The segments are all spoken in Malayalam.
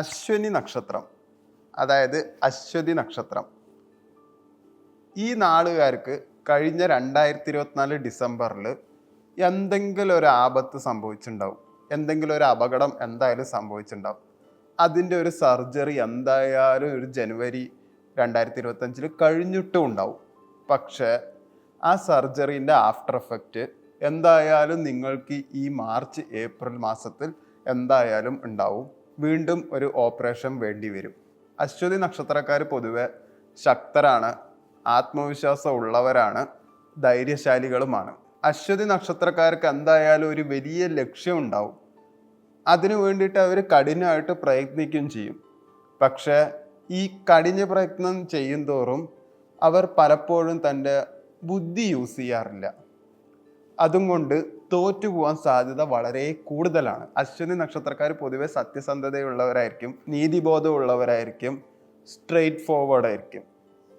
അശ്വനി നക്ഷത്രം. അതായത് അശ്വതി നക്ഷത്രം. ഈ നാളുകാർക്ക് കഴിഞ്ഞ രണ്ടായിരത്തി ഇരുപത്തിനാല് ഡിസംബറിൽ എന്തെങ്കിലും ഒരു ആപത്ത് സംഭവിച്ചിട്ടുണ്ടാവും എന്തെങ്കിലും ഒരു അപകടം എന്തായാലും സംഭവിച്ചിട്ടുണ്ടാവും അതിന്റെ ഒരു സർജറി എന്തായാലും ഒരു ജനുവരി രണ്ടായിരത്തി ഇരുപത്തഞ്ചിൽ കഴിഞ്ഞിട്ടും ഉണ്ടാവും. പക്ഷേ ആ സർജറീന്റെ ആഫ്റ്റർ എഫക്റ്റ് എന്തായാലും നിങ്ങൾക്ക് ഈ മാർച്ച് ഏപ്രിൽ മാസത്തിൽ എന്തായാലും ഉണ്ടാവും. വീണ്ടും ഒരു ഓപ്പറേഷൻ വേണ്ടി വരും. അശ്വതി നക്ഷത്രക്കാർ പൊതുവെ ശക്തരാണ് ആത്മവിശ്വാസം ഉള്ളവരാണ് ധൈര്യശാലികളുമാണ്. അശ്വതി നക്ഷത്രക്കാർക്ക് എന്തായാലും ഒരു വലിയ ലക്ഷ്യം ഉണ്ടാവും. അതിനു വേണ്ടിയിട്ട് അവർ കഠിനമായിട്ട് പ്രയത്നിക്കുകയും ചെയ്യും. പക്ഷേ ഈ കഠിന പ്രയത്നം ചെയ്യും തോറും അവർ പലപ്പോഴും തന്റെ ബുദ്ധി യൂസ് ചെയ്യാറില്ല. അതും കൊണ്ട് തോറ്റു പോകാൻ സാധ്യത വളരെ കൂടുതലാണ്. അശ്വതി നക്ഷത്രക്കാർ പൊതുവെ സത്യസന്ധതയുള്ളവരായിരിക്കും നീതിബോധമുള്ളവരായിരിക്കും സ്ട്രെയിറ്റ് ഫോർവേഡ് ആയിരിക്കും.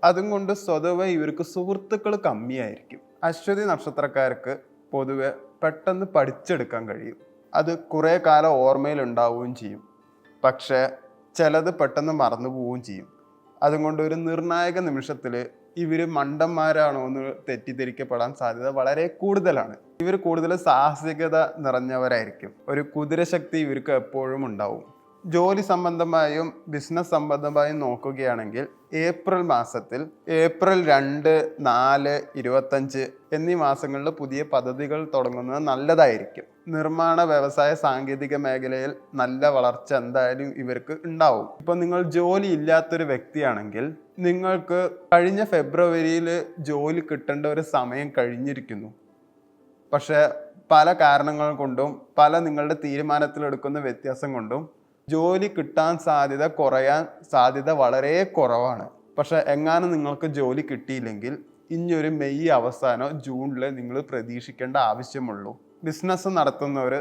അതും കൊണ്ട് സ്വതവേ ഇവർക്ക് സുഹൃത്തുക്കൾ കമ്മിയായിരിക്കും. അശ്വതി നക്ഷത്രക്കാർക്ക് പൊതുവെ പെട്ടെന്ന് പഠിച്ചെടുക്കാൻ കഴിയും. അത് കുറേ കാലം ഓർമ്മയിൽ ഉണ്ടാവുകയും ചെയ്യും. പക്ഷേ ചിലത് പെട്ടെന്ന് മറന്നു പോവുകയും ചെയ്യും അതുകൊണ്ട് ഒരു നിർണായക നിമിഷത്തിൽ ഇവർ മണ്ടന്മാരാണോ എന്ന് തെറ്റിദ്ധരിക്കപ്പെടാൻ സാധ്യത വളരെ കൂടുതലാണ്. ഇവർ കൂടുതൽ സാഹസികത നിറഞ്ഞവരായിരിക്കും. ഒരു കുതിരശക്തി ഇവർക്ക് എപ്പോഴും ഉണ്ടാവും. ജോലി സംബന്ധമായും ബിസിനസ് സംബന്ധമായും നോക്കുകയാണെങ്കിൽ ഏപ്രിൽ മാസത്തിൽ ഏപ്രിൽ രണ്ട് നാല് ഇരുപത്തഞ്ച് എന്നീ മാസങ്ങളിൽ പുതിയ പദ്ധതികൾ തുടങ്ങുന്നത് നല്ലതായിരിക്കും. നിർമ്മാണ വ്യവസായ സാങ്കേതിക മേഖലയിൽ നല്ല വളർച്ച എന്തായാലും ഇവർക്ക് ഉണ്ടാവും. ഇപ്പം നിങ്ങൾ ജോലി ഇല്ലാത്തൊരു വ്യക്തിയാണെങ്കിൽ നിങ്ങൾക്ക് കഴിഞ്ഞ ഫെബ്രുവരിയിൽ ജോലി കിട്ടേണ്ട ഒരു സമയം കഴിഞ്ഞിരിക്കുന്നു. പക്ഷേ പല കാരണങ്ങൾ കൊണ്ടും പല നിങ്ങളുടെ തീരുമാനത്തിലെടുക്കുന്ന വ്യത്യാസം കൊണ്ടും ജോലി കിട്ടാൻ സാധ്യത കുറയാൻ സാധ്യത വളരെ കുറവാണ്. പക്ഷെ എങ്ങാനും നിങ്ങൾക്ക് ജോലി കിട്ടിയില്ലെങ്കിൽ ഇനിയൊരു മെയ് അവസാനോ ജൂണിൽ നിങ്ങൾ പ്രതീക്ഷിക്കേണ്ട ആവശ്യമുള്ളൂ. ബിസിനസ് നടത്തുന്നവർ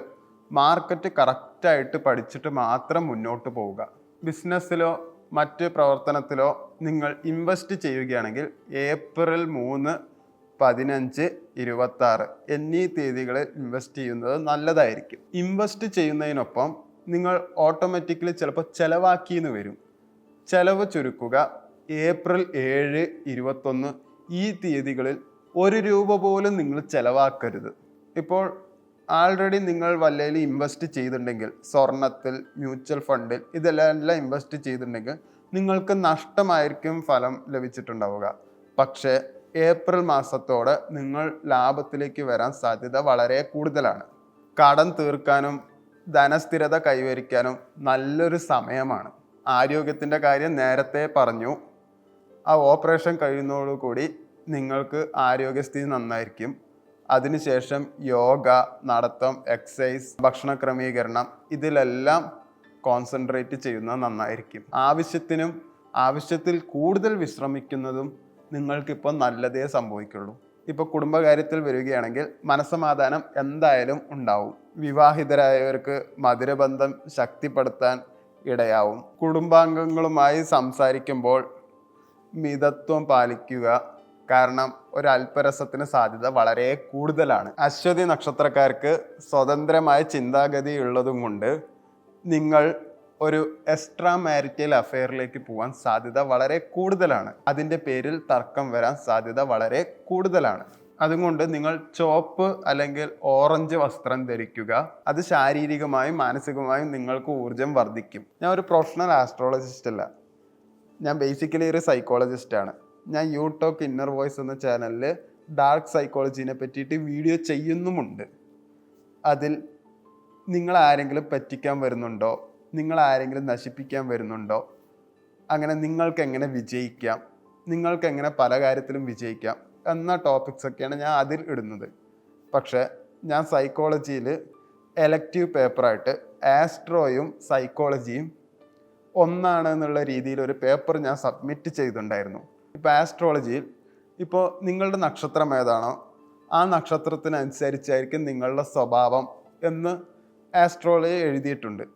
മാർക്കറ്റ് കറക്റ്റായിട്ട് പഠിച്ചിട്ട് മാത്രം മുന്നോട്ട് പോവുക. ബിസിനസ്സിലോ മറ്റ് പ്രവർത്തനത്തിലോ നിങ്ങൾ ഇൻവെസ്റ്റ് ചെയ്യുകയാണെങ്കിൽ ഏപ്രിൽ മൂന്ന് പതിനഞ്ച് ഇരുപത്തി ആറ് എന്നീ തീയതികളിൽ ഇൻവെസ്റ്റ് ചെയ്യുന്നത് നല്ലതായിരിക്കും. ഇൻവെസ്റ്റ് ചെയ്യുന്നതിനൊപ്പം നിങ്ങൾ ഓട്ടോമാറ്റിക്കലി ചിലപ്പോൾ ചിലവാക്കിയെന്ന് വരും. ചിലവ് ചുരുക്കുക ഏപ്രിൽ ഏഴ് ഇരുപത്തൊന്ന് ഈ തീയതികളിൽ ഒരു രൂപ പോലും നിങ്ങൾ ചിലവാക്കരുത്. ഇപ്പോൾ ആൾറെഡി നിങ്ങൾ വല്ലതിൽ ഇൻവെസ്റ്റ് ചെയ്തിട്ടുണ്ടെങ്കിൽ സ്വർണത്തിൽ മ്യൂച്വൽ ഫണ്ടിൽ ഇതെല്ലാം ഇൻവെസ്റ്റ് ചെയ്തിട്ടുണ്ടെങ്കിൽ നിങ്ങൾക്ക് നഷ്ടമായിരിക്കും ഫലം ലഭിച്ചിട്ടുണ്ടാവുക. പക്ഷേ ഏപ്രിൽ മാസത്തോടെ നിങ്ങൾ ലാഭത്തിലേക്ക് വരാൻ സാധ്യത വളരെ കൂടുതലാണ്. കടം തീർക്കാനും ധനസ്ഥിരത കൈവരിക്കാനും നല്ലൊരു സമയമാണ്. ആരോഗ്യത്തിന്റെ കാര്യം നേരത്തെ പറഞ്ഞു. ആ ഓപ്പറേഷൻ കഴിയുന്നതോടുകൂടി നിങ്ങൾക്ക് ആരോഗ്യസ്ഥിതി നന്നായിരിക്കും. അതിനുശേഷം യോഗ നടത്തം എക്സസൈസ് ഭക്ഷണ ക്രമീകരണം ഇതിലെല്ലാം കോൺസെൻട്രേറ്റ് ചെയ്യുന്നത് നന്നായിരിക്കും. ആവശ്യത്തിനും ആവശ്യത്തിൽ കൂടുതൽ വിശ്രമിക്കുന്നതും നിങ്ങൾക്കിപ്പോൾ നല്ലതേ സംഭവിക്കുള്ളൂ. ഇപ്പോൾ കുടുംബകാര്യത്തിൽ വരികയാണെങ്കിൽ മനസ്സമാധാനം എന്തായാലും ഉണ്ടാവും. വിവാഹിതരായവർക്ക് മധുരബന്ധം ശക്തിപ്പെടുത്താൻ ഇടയാവും. കുടുംബാംഗങ്ങളുമായി സംസാരിക്കുമ്പോൾ മിതത്വം പാലിക്കുക കാരണം ഒരു അല്പരസത്തിന് സാധ്യത വളരെ കൂടുതലാണ്. അശ്വതി നക്ഷത്രക്കാർക്ക് സ്വതന്ത്രമായ ചിന്താഗതി ഉള്ളതും കൊണ്ട് നിങ്ങൾ ഒരു എക്സ്ട്രാ മാരിറ്റൽ അഫെയറിലേക്ക് പോകാൻ സാധ്യത വളരെ കൂടുതലാണ്. അതിന്റെ പേരിൽ തർക്കം വരാൻ സാധ്യത വളരെ കൂടുതലാണ്. അതുകൊണ്ട് നിങ്ങൾ ചോപ്പ് അല്ലെങ്കിൽ ഓറഞ്ച് വസ്ത്രം ധരിക്കുക. അത് ശാരീരികമായും മാനസികമായും നിങ്ങൾക്ക് ഊർജം വർദ്ധിക്കും. ഞാൻ ഒരു പ്രൊഫഷണൽ ആസ്ട്രോളജിസ്റ്റ് അല്ല. ഞാൻ ബേസിക്കലി ഒരു സൈക്കോളജിസ്റ്റാണ് ഞാൻ യൂടോക്ക് ഇന്നർ വോയിസ് എന്ന ചാനലിൽ ഡാർക്ക് സൈക്കോളജിനെ പറ്റിയിട്ട് വീഡിയോ ചെയ്യുന്നുമുണ്ട്. അതിൽ നിങ്ങൾ ആരെങ്കിലും പറ്റിക്കാൻ വരുന്നുണ്ടോ? നിങ്ങൾ ആരെങ്കിലും നശിപ്പിക്കാൻ വരുന്നുണ്ടോ? അങ്ങനെ നിങ്ങൾക്ക് എങ്ങനെ വിജയിക്കാം? നിങ്ങൾക്ക് എങ്ങനെ പല കാര്യത്തിലും വിജയിക്കാം? എന്ന ടോപ്പിക്സ് ഒക്കെയാണ് ഞാൻ അതിൽ ഇടുന്നത്. പക്ഷേ ഞാൻ സൈക്കോളജിയിൽ എലക്റ്റീവ് പേപ്പറായിട്ട് ആസ്ട്രോയും സൈക്കോളജിയും ഒന്നാണ് എന്നുള്ള രീതിയിൽ ഒരു പേപ്പർ ഞാൻ സബ്മിറ്റ് ചെയ്തിട്ടുണ്ടായിരുന്നു. ഇപ്പോൾ ആസ്ട്രോളജിയിൽ ഇപ്പോൾ നിങ്ങളുടെ നക്ഷത്രം ഏതാണോ ആ നക്ഷത്രത്തിനനുസരിച്ചായിരിക്കും നിങ്ങളുടെ സ്വഭാവം എന്ന് ആസ്ട്രോളജി എഴുതിയിട്ടുണ്ട്.